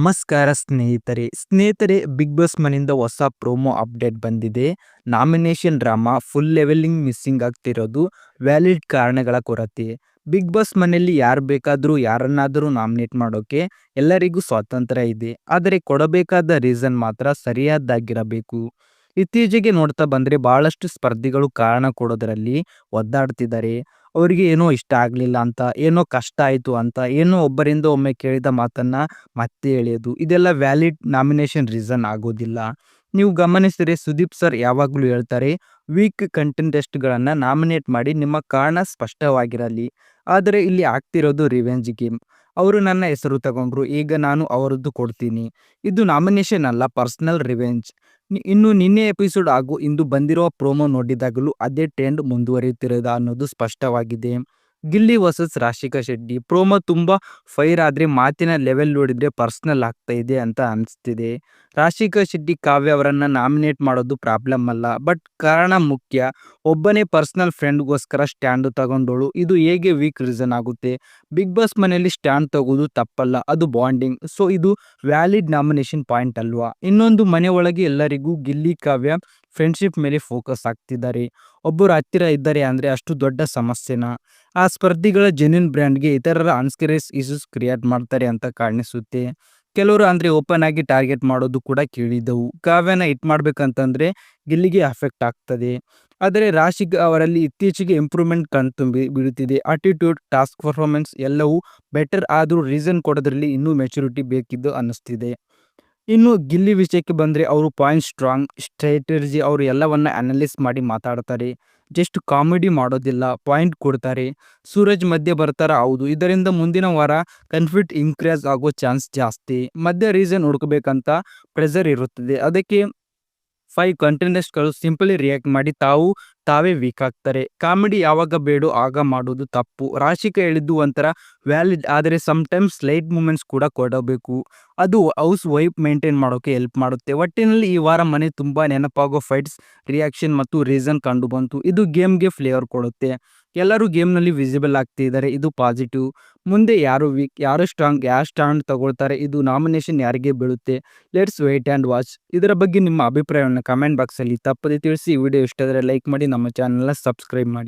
ನಮಸ್ಕಾರ ಸ್ನೇಹಿತರೆ. ಸ್ನೇಹಿತರೆ ಬಿಗ್ ಬಾಸ್ ಮನೆಯಿಂದ ಹೊಸ ಪ್ರೋಮೋ ಅಪ್ಡೇಟ್ ಬಂದಿದೆ. Nomination drama full levelling missing ಆಗ್ತಿರೋದು. ವ್ಯಾಲಿಡ್ ಕಾರಣಗಳ ಕೊರತೆ. ಬಿಗ್ ಬಾಸ್ ಮನೆಯಲ್ಲಿ ಯಾರು ಬೇಕಾದರೂ, ಯಾರನ್ನಾದರೂ ನಾಮಿನೇಟ್ ಮಾಡೋಕೆ ಎಲ್ಲರಿಗೂ ಸ್ವಾತಂತ್ರ್ಯ ಇದೆ. ಆದರೆ ಕೊಡಬೇಕಾದ ರೀಸನ್ ಮಾತ್ರ ಸರಿಯಾದ್ದಾಗಿರಬೇಕು. ಇತ್ತೀಚೆಗೆ ನೋಡ್ತಾ ಬಂದರೆ ಭಾಳಷ್ಟು ಸ್ಪರ್ಧಿಗಳು ಕಾರಣ ಕೊಡೋದರಲ್ಲಿ ಒದ್ದಾಡ್ತಿದ್ದಾರೆ. ಅವರಿಗೆ ಏನೋ ಇಷ್ಟ ಆಗಲಿಲ್ಲ ಅಂತ, ಏನೋ ಕಷ್ಟ ಆಯಿತು ಅಂತ, ಏನೋ ಒಬ್ಬರಿಂದ ಒಮ್ಮೆ ಕೇಳಿದ ಮಾತನ್ನು ಮತ್ತೆ ಎಳೆಯೋದು. ಇದೆಲ್ಲ ವ್ಯಾಲಿಡ್ ನಾಮಿನೇಷನ್ ರೀಸನ್ ಆಗೋದಿಲ್ಲ. ನೀವು ಗಮನಿಸಿದರೆ ಸುದೀಪ್ ಸರ್ ಯಾವಾಗಲೂ ಹೇಳ್ತಾರೆ, ವೀಕ್ ಕಂಟೆಂಟೆಸ್ಟ್ಗಳನ್ನು ನಾಮಿನೇಟ್ ಮಾಡಿ ನಿಮ್ಮ ಕಾರಣ ಸ್ಪಷ್ಟವಾಗಿರಲಿ. ಆದರೆ ಇಲ್ಲಿ ಆಗ್ತಿರೋದು ರಿವೆಂಜ್ ಗೇಮ್. ಅವರು ನನ್ನ ಹೆಸರು ತಗೊಂಡ್ರು, ಈಗ ನಾನು ಅವರದ್ದು ಕೊಡ್ತೀನಿ. ಇದು ನಾಮಿನೇಷನ್ ಅಲ್ಲ ಪರ್ಸನಲ್ ರಿವೆಂಜ್ ಇನ್ನು ನಿನ್ನೆ ಎಪಿಸೋಡ್ ಹಾಗೂ ಇಂದು ಬಂದಿರುವ ಪ್ರೋಮೋ ನೋಡಿದಾಗಲೂ ಅದೇ ಟ್ರೆಂಡ್ ಮುಂದುವರಿಯುತ್ತಿರೋದ ಅನ್ನೋದು ಸ್ಪಷ್ಟವಾಗಿದೆ. ಗಿಲ್ಲಿ ವರ್ಸಸ್ ರಾಶಿಕಾ ಶೆಟ್ಟಿ ಪ್ರೋಮೋ ತುಂಬ ಫೈರ್ ಆದರೆ ಮಾತಿನ ಲೆವೆಲ್ ನೋಡಿದರೆ ಪರ್ಸ್ನಲ್ ಆಗ್ತಾ ಇದೆ ಅಂತ ಅನಿಸ್ತಿದೆ. ರಾಶಿಕಾ ಶೆಟ್ಟಿ ಕಾವ್ಯ ಅವರನ್ನು ನಾಮಿನೇಟ್ ಮಾಡೋದು ಪ್ರಾಬ್ಲಮ್ ಅಲ್ಲ. ಬಟ್ ಕಾರಣ ಮುಖ್ಯ. ಒಬ್ಬನೇ ಪರ್ಸ್ನಲ್ ಫ್ರೆಂಡ್ಗೋಸ್ಕರ ಸ್ಟ್ಯಾಂಡ್ ತಗೊಂಡೋಳು. ಇದು ಹೇಗೆ ವೀಕ್ ರೀಸನ್ ಆಗುತ್ತೆ? ಬಿಗ್ ಬಾಸ್ ಮನೆಯಲ್ಲಿ ಸ್ಟ್ಯಾಂಡ್ ತಗೋದು ತಪ್ಪಲ್ಲ. ಅದು ಬಾಂಡಿಂಗ್. ಸೊ, ಇದು ವ್ಯಾಲಿಡ್ ನಾಮಿನೇಷನ್ ಪಾಯಿಂಟ್ ಅಲ್ವಾ? ಇನ್ನೊಂದು ಮನೆ ಎಲ್ಲರಿಗೂ ಗಿಲ್ಲಿ ಕಾವ್ಯ ಫ್ರೆಂಡ್ಶಿಪ್ ಮೇಲೆ ಫೋಕಸ್ ಆಗ್ತಿದ್ದಾರೆ. ಒಬ್ಬರು ಹತ್ತಿರ ಇದ್ದಾರೆ ಅಂದರೆ ಅಷ್ಟು ದೊಡ್ಡ ಸಮಸ್ಯೆನ? ಆ ಸ್ಪರ್ಧಿಗಳ ಜೆನ್ಯೂನ್ ಬ್ರ್ಯಾಂಡ್ಗೆ ಇತರರ ಅನ್ಸ್ಕರೇಸ್ ಇಶ್ಯೂಸ್ ಕ್ರಿಯೇಟ್ ಮಾಡ್ತಾರೆ ಅಂತ ಕಾಣಿಸುತ್ತೆ. ಕೆಲವರು ಅಂದ್ರೆ ಓಪನ್ ಆಗಿ ಟಾರ್ಗೆಟ್ ಮಾಡೋದು ಕೂಡ ಕೇಳಿದ್ದವು. ಕಾವ್ಯನ ಹಿಟ್ ಮಾಡ್ಬೇಕಂತಂದ್ರೆ ಗಿಲ್ಲಿಗೆ ಅಫೆಕ್ಟ್ ಆಗ್ತದೆ. ಆದರೆ ರಾಶಿಕ್ ಅವರಲ್ಲಿ ಇತ್ತೀಚೆಗೆ ಇಂಪ್ರೂವ್ಮೆಂಟ್ ಕಣ್ತುಂಬಿ ಬೀಳುತ್ತಿದೆ ಆಟಿಟ್ಯೂಡ್ ಟಾಸ್ಕ್ ಪರ್ಫಾರ್ಮೆನ್ಸ್ ಎಲ್ಲವೂ ಬೆಟರ್ ಆದರೂ ರೀಸನ್ ಕೊಡೋದ್ರಲ್ಲಿ ಇನ್ನೂ ಮೆಚುರಿಟಿ ಬೇಕಿದ್ದು ಅನ್ನಿಸ್ತಿದೆ. ಇನ್ನು ಗಿಲ್ಲಿ ವಿಷಯಕ್ಕೆ ಬಂದರೆ ಅವರು ಪಾಯಿಂಟ್ ಸ್ಟ್ರಾಂಗ್ ಸ್ಟ್ರಾಟಜಿ ಅವರು ಎಲ್ಲವನ್ನ ಅನಲೈಸ್ ಮಾಡಿ ಮಾತಾಡ್ತಾರೆ. ಜಸ್ಟ್ ಕಾಮಿಡಿ ಮಾಡೋದಿಲ್ಲ, ಪಾಯಿಂಟ್ ಕೊಡ್ತಾರೆ. ಸೂರಜ್ ಮಧ್ಯೆ ಬರ್ತಾರ? ಹೌದು. ಇದರಿಂದ ಮುಂದಿನ ವಾರ ಕನ್ಫ್ಲಿಕ್ಟ್ ಇನ್ಕ್ರೀಸ್ ಆಗೋ ಚಾನ್ಸ್ ಜಾಸ್ತಿ. ಮಧ್ಯ ರೀಸನ್ ಹುಡುಕಬೇಕಂತ ಪ್ರೆಷರ್ ಇರುತ್ತದೆ. ಅದಕ್ಕೆ ಫೈವ್ ಕಂಟೆಂಟೆಸ್ಟ್ಗಳು ಸಿಂಪಲಿ ರಿಯಾಕ್ಟ್ ಮಾಡಿ ತಾವು ತಾವೇ ವೀಕ್ ಆಗ್ತಾರೆ. ಕಾಮಿಡಿ ಯಾವಾಗ ಬೇಡೋ ಆಗ ಮಾಡೋದು ತಪ್ಪು. ರಾಶಿಕ ಹೇಳಿದ್ದು ಒಂಥರ ವ್ಯಾಲಿಡ್ ಆದರೆ ಸಮ್ಟೈಮ್ಸ್ ಲೈಟ್ ಮೂಮೆಂಟ್ಸ್ ಕೂಡ ಕೊಡಬೇಕು. ಅದು ಹೌಸ್ ವೈಫ್ ಮೇಂಟೈನ್ ಮಾಡೋಕೆ ಹೆಲ್ಪ್ ಮಾಡುತ್ತೆ. ಒಟ್ಟಿನಲ್ಲಿ ಈ ವಾರ ಮನೆ ತುಂಬ ನೆನಪಾಗೋ ಫೈಟ್ಸ್ ರಿಯಾಕ್ಷನ್ ಮತ್ತು ರೀಸನ್ ಕಂಡು ಬಂತು. ಇದು ಗೇಮ್ಗೆ ಫ್ಲೇವರ್ ಕೊಡುತ್ತೆ. ಎಲ್ಲರೂ ಗೇಮ್ನಲ್ಲಿ ವಿಸಿಬಲ್ ಆಗ್ತಿದ್ದಾರೆ. ಇದು ಪಾಸಿಟಿವ್ ಮುಂದೆ ಯಾರು ವೀಕ್ ಯಾರು ಸ್ಟ್ರಾಂಗ್ ಯಾರು ಸ್ಟ್ಯಾಂಡ್ ತಗೊಳ್ತಾರೆ, ಇದು ನಾಮಿನೇಷನ್ ಯಾರಿಗೆ ಬೀಳುತ್ತೆ ಲೆಟ್ಸ್ ವೇಟ್ ಆ್ಯಂಡ್ ವಾಚ್ ಇದರ ಬಗ್ಗೆ ನಿಮ್ಮ ಅಭಿಪ್ರಾಯವನ್ನು ಕಮೆಂಟ್ ಬಾಕ್ಸಲ್ಲಿ ತಪ್ಪದೆ ತಿಳಿಸಿ. ವಿಡಿಯೋ ಇಷ್ಟಾದರೆ ಲೈಕ್ ಮಾಡಿ, ನಮ್ಮ ಚಾನಲ್ನ ಸಬ್ಸ್ಕ್ರೈಬ್ ಮಾಡಿ.